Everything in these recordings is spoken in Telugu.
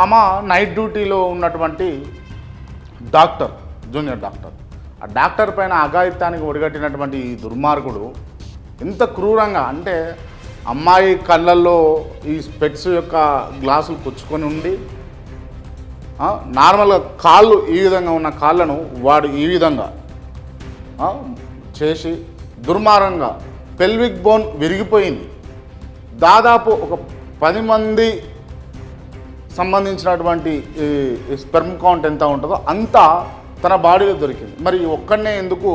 ఆమె నైట్ డ్యూటీలో ఉన్నటువంటి డాక్టర్ జూనియర్ డాక్టర్. ఆ డాక్టర్ పైన అఘాయిత్యానికి ఒడిగట్టినటువంటి ఈ దుర్మార్గుడు ఎంత క్రూరంగా అంటే అమ్మాయి కళ్ళల్లో ఈ స్పెట్స్ యొక్క గ్లాసులు పుచ్చుకొని ఉండి నార్మల్గా కాళ్ళు ఈ విధంగా ఉన్న కాళ్ళను వాడు ఈ విధంగా చేసి దుర్మార్గంగా పెల్విక్ బోన్ విరిగిపోయింది. దాదాపు ఒక పది మంది సంబంధించినటువంటి ఈ స్పెర్మ్ కౌంట్ ఎంత ఉంటుందో అంతా తన బాడీలో దొరికింది. మరి ఒక్కడనే ఎందుకు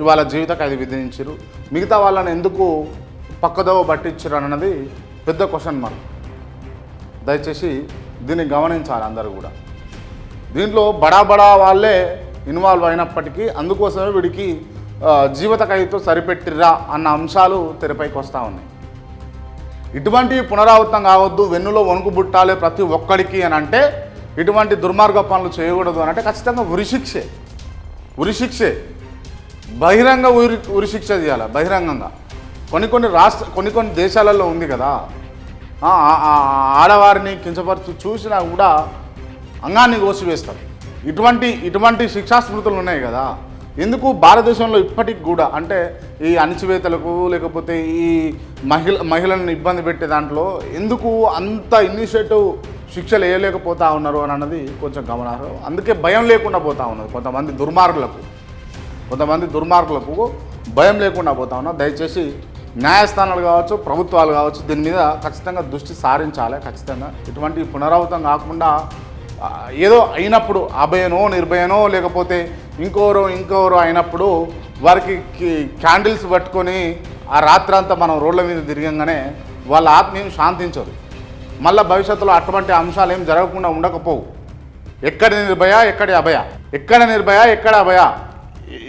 ఇవాళ జీవిత ఖైదు విధించారు మిగతా వాళ్ళని ఎందుకు పక్కదోవ పట్టించరు అన్నది పెద్ద క్వశ్చన్ మార్క్ దయచేసి దీన్ని గమనించాలి అందరూ కూడా. దీంట్లో బడా బడా వాళ్ళే ఇన్వాల్వ్ అయినప్పటికీ అందుకోసమే వీడికి జీవిత ఖైదుతో సరిపెట్టిర్రా అన్న అంశాలు తెరపైకి వస్తూ ఉన్నాయి. ఇటువంటి పునరావృతం కావద్దు వెన్నులో వణుకు బుట్టాలే ప్రతి ఒక్కడికి అని అంటే ఇటువంటి దుర్మార్గ పనులు చేయకూడదు అని అంటే ఖచ్చితంగా ఉరిశిక్షే ఉరిశిక్షే బహిరంగ ఉరి ఉరిశిక్ష చేయాలి బహిరంగంగా. కొన్ని కొన్ని రాష్ట్ర కొన్ని కొన్ని దేశాలలో ఉంది కదా. ఆడవారిని కించపరుచు చూసినా కూడా అంగాన్ని కోసివేస్తారు. ఇటువంటి ఇటువంటి శిక్షా స్మృతులు ఉన్నాయి కదా. ఎందుకు? భారతదేశంలో ఇప్పటికి కూడా అంటే ఈ అణచివేతలకు లేకపోతే ఈ మహిళ మహిళలను ఇబ్బంది పెట్టే దాంట్లో ఎందుకు అంత ఇనిషియేటివ్ శిక్షలు వేయలేకపోతా ఉన్నారు అని అన్నది కొంచెం గమనార్హం. అందుకే భయం లేకుండా పోతా ఉన్నది కొంతమంది దుర్మార్గులకు. కొంతమంది దుర్మార్గులకు భయం లేకుండా పోతా ఉన్నారు. దయచేసి న్యాయస్థానాలు కావచ్చు ప్రభుత్వాలు కావచ్చు దీని మీద ఖచ్చితంగా దృష్టి సారించాలి. ఖచ్చితంగా ఇటువంటి పునరావృతం కాకుండా ఏదో అయినప్పుడు అభయనో నిర్భయనో లేకపోతే ఇంకోరు ఇంకోరు అయినప్పుడు వారికి క్యాండిల్స్ పట్టుకొని ఆ రాత్రంతా మనం రోడ్ల మీద తిరగంగానే వాళ్ళ ఆత్మీయం శాంతించదు. మళ్ళీ భవిష్యత్తులో అటువంటి అంశాలు ఏం జరగకుండా ఉండకపోవు. ఎక్కడ నిర్భయ ఎక్కడ అభయ. ఎక్కడ నిర్భయ ఎక్కడ అభయ.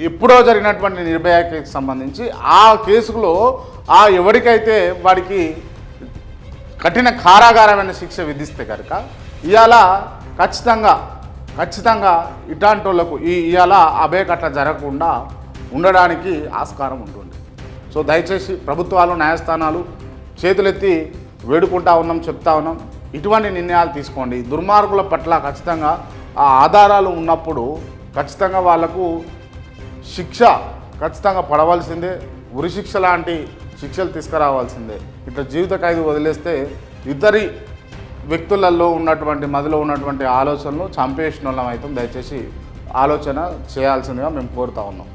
ఎప్పుడో జరిగినటువంటి నిర్భయ కేసు సంబంధించి ఆ కేసులో ఆ ఎవరికైతే వాడికి కఠిన కారాగారమైన శిక్ష విధిస్తే కనుక ఇవాళ ఖచ్చితంగా ఖచ్చితంగా ఇట్లాంటి వాళ్ళకు ఈ ఇవాళ అభయకట్ల జరగకుండా ఉండడానికి ఆస్కారం ఉంటుంది. సో దయచేసి ప్రభుత్వాలు న్యాయస్థానాలు చేతులెత్తి వేడుకుంటా ఉన్నాం చెప్తా ఉన్నాం. ఇటువంటి నిర్ణయాలు తీసుకోండి. దుర్మార్గుల పట్ల ఖచ్చితంగా ఆ ఆధారాలు ఉన్నప్పుడు ఖచ్చితంగా వాళ్ళకు శిక్ష ఖచ్చితంగా పడవలసిందే. ఉరిశిక్ష లాంటి శిక్షలు తీసుకురావాల్సిందే. ఇట్లా జీవిత ఖైదు వదిలేస్తే ఇద్దరి వ్యక్తులలో ఉన్నటువంటి మదిలో ఉన్నటువంటి ఆలోచనలు చంపేసిన వాళ్ళం అయితే దయచేసి ఆలోచన చేయాల్సిందిగా మేము కోరుతా ఉన్నాం.